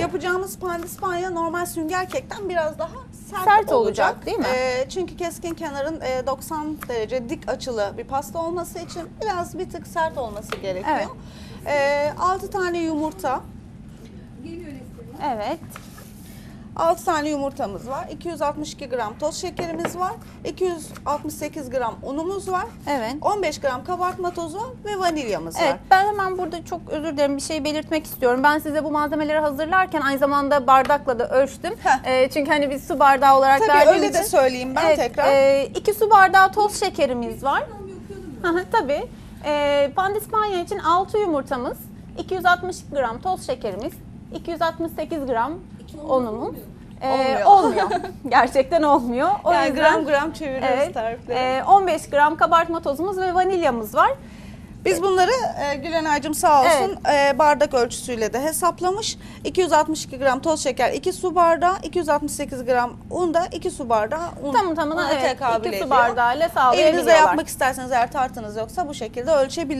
yapacağımız pandispanya normal sünger kekten biraz daha sert, Sert olacak, değil mi? Ee, çünkü keskin kenarın e, 90 derece dik açılı bir pasta olması için biraz bir tık sert olması gerekiyor. Evet. Ee, 6 tane yumurta, Evet. 6 tane yumurtamız var. 262 gram toz şekerimiz var. 268 gram unumuz var. Evet. 15 gram kabartma tozu ve vanilyamız Evet var. ben hemen burada çok özür dilerim bir şey belirtmek istiyorum. Ben size bu malzemeleri hazırlarken aynı zamanda bardakla da ölçtüm. Heh. Ee, çünkü hani biz su bardağı olarak Tabii verdiğimiz öyle de için- söyleyeyim ben Evet, tekrar. e, iki su bardağı toz şekerimiz var. Tabii. E, pandispanya için 6 yumurtamız, 260 gram toz şekerimiz, 268 gram unumuz. E, Olmuyor. olmuyor. Gerçekten olmuyor. O yani yüzden gram gram çeviriyoruz evet, tarifleri. e, 15 gram kabartma tozumuz ve vanilyamız var. Biz bunları e, Gülenay'cığım sağ olsun e, bardak ölçüsüyle de hesaplamış. 262 gram toz şeker 2 su bardağı, 268 gram un da 2 su bardağı un. Tam tamına una evet, tekabül 2 su Elinizde sağlayabiliyorlar. yapmak isterseniz eğer tartınız yoksa bu şekilde ölçebilirsiniz.